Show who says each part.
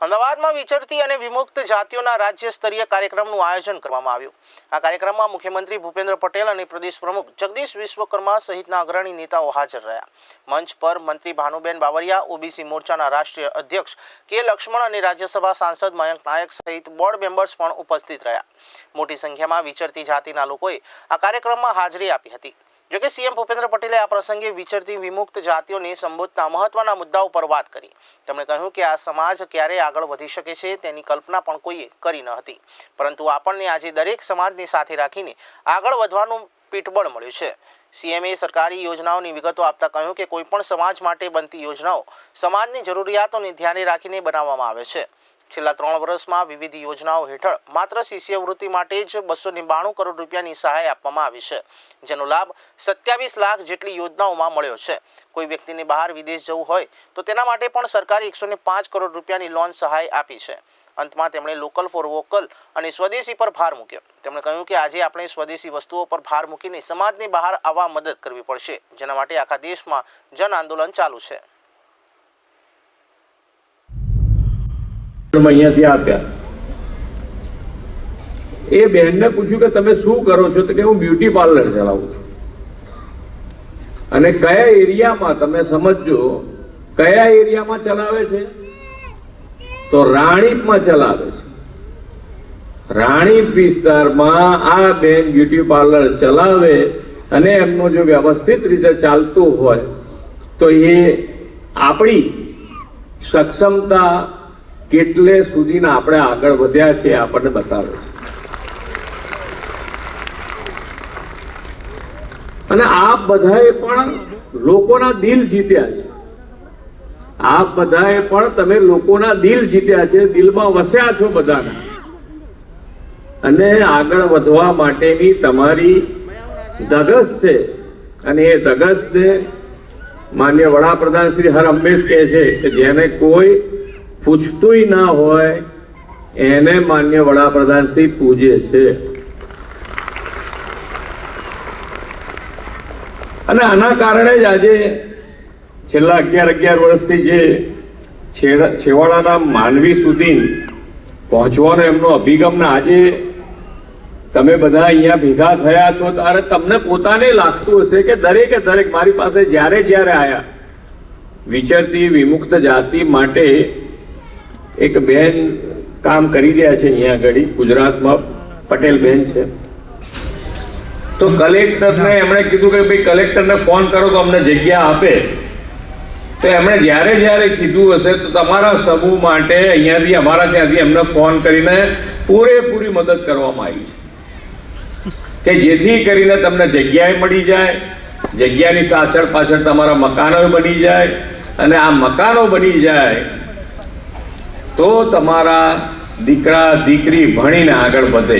Speaker 1: અમદાવાદમાં વિચરતી અને વિમુક્ત જાતિઓના રાજ્ય સ્તરીય કાર્યક્રમનું આયોજન કરવામાં આવ્યું. આ કાર્યક્રમમાં મુખ્યમંત્રી ભૂપેન્દ્ર પટેલ અને પ્રદેશ પ્રમુખ જગદીશ વિશ્વકર્મા સહિતના અગ્રણી નેતાઓ હાજર રહ્યા. મંચ પર મંત્રી ભાનુબેન બાવરિયા ઓબીસી મોરચાના રાષ્ટ્રીય અધ્યક્ષ કે લક્ષ્મણ અને રાજ્યસભા સાંસદ મયંક નાયક સહિત બોર્ડ મેમ્બર્સ પણ ઉપસ્થિત રહ્યા. મોટી સંખ્યામાં વિચરતી જાતિના લોકોએ આ કાર્યક્રમમાં હાજરી આપી હતી. જોકે સીએમ ભૂપેન્દ્ર પટેલે આ પ્રસંગે વિચરતી વિમુક્ત જાતિઓને સંબોધતા મહત્વના મુદ્દાઓ પર વાત કરી. તેમણે કહ્યું કે આ સમાજ ક્યારે આગળ વધી શકે છે તેની કલ્પના પણ કોઈએ કરી ન હતી. પરંતુ આપણને આજે દરેક સમાજની સાથે રાખીને આગળ વધવાનું પીઠબળ મળ્યું છે. સીએમએ સરકારી યોજનાઓની વિગતો આપતા કહ્યું કે કોઈપણ સમાજ માટે બનતી યોજનાઓ સમાજની જરૂરિયાતોને ધ્યાને રાખીને બનાવવામાં આવે છે. છેલ્લા ત્રણ વર્ષમાં વિવિધ યોજનાઓ હેઠળ માત્ર શિષ્યવૃત્તિ માટે જ બસો બાણું કરોડ રૂપિયાની સહાય આપવામાં આવી છે, જેનો લાભ સત્યાવીસ લાખ જેટલી યોજનાઓમાં મળ્યો છે. કોઈ વ્યક્તિને બહાર વિદેશ જવું હોય તો તેના માટે પણ સરકારે એકસો પાંચ કરોડ રૂપિયાની લોન સહાય આપી છે. અંતમાં તેમણે લોકલ ફોર વોકલ અને સ્વદેશી પર ભાર મૂક્યો. તેમણે કહ્યું કે આજે આપણે સ્વદેશી વસ્તુઓ પર ભાર મૂકીને સમાજની બહાર આવવા મદદ કરવી પડશે, જેના માટે આખા દેશમાં જન આંદોલન ચાલુ છે.
Speaker 2: અહીંયાથી આપ્યા. એ બહેનને પૂછ્યું કે તમે શું કરો છો? તો કે હું બ્યુટી પાર્લર ચલાવું છું. અને કયા એરિયામાં તમે સમજજો, કયા એરિયામાં ચલાવે છે? તો રાણીપમાં ચલાવે છે. રાણીપ વિસ્તારમાં આ બેન બ્યુટી પાર્લર ચલાવે અને એમનો જો વ્યવસ્થિત રીતે ચાલતું હોય, તો એ આપણી સક્ષમતા કેટલે સુધીના આપણે આગળ વધ્યા છે આપણને બતાવે છે. અને આપ બધાએ પણ લોકોના દિલ જીત્યા છે. આપ બધાએ પણ તમે લોકોના દિલ જીત્યા છે, દિલમાં વસ્યા છો બધાના. અને આગળ વધવા માટેની તમારી ધગસ છે. અને એ ધગસને માન્ય વડાપ્રધાન શ્રી હર હંમેશ કહે છે કે જેને કોઈ પૂછતુંય ના હોય, એને માન્ય વડાપ્રધાન શ્રી પૂજે છે. અને આના કારણે જ આજે છેલ્લા અગિયાર અગિયાર વર્ષથી જે છેવાડાના માનવી સુધી પહોંચવાનો એમનો અભિગમ ને આજે તમે બધા અહીંયા ભેગા થયા છો ત્યારે તમને પોતાને લાગતું હશે કે દરેકે દરેક મારી પાસે જ્યારે જ્યારે આયા. વિચરતી વિમુક્ત જાતિ માટે એક બેન કામ કરી રહ્યા છે અહીંયા આગળ, ગુજરાતમાં. પટેલ બેન છે. તો કલેક્ટરને એમણે કીધું કે ભાઈ, કલેક્ટરને ફોન કરો તો અમને જગ્યા આપે. તો એમણે જ્યારે જ્યારે કીધું હશે, તો તમારા સમૂહ માટે અહીંયાથી, અમારા ત્યાંથી એમને ફોન કરીને પૂરેપૂરી મદદ કરવામાં આવી છે. કે જેથી કરીને તમને જગ્યાએ મળી જાય, જગ્યાની પાછળ પાછળ તમારા મકાનો બની જાય, અને આ મકાનો બની જાય તો તમારા દીકરા દીકરી ભણીને આગળ વધે.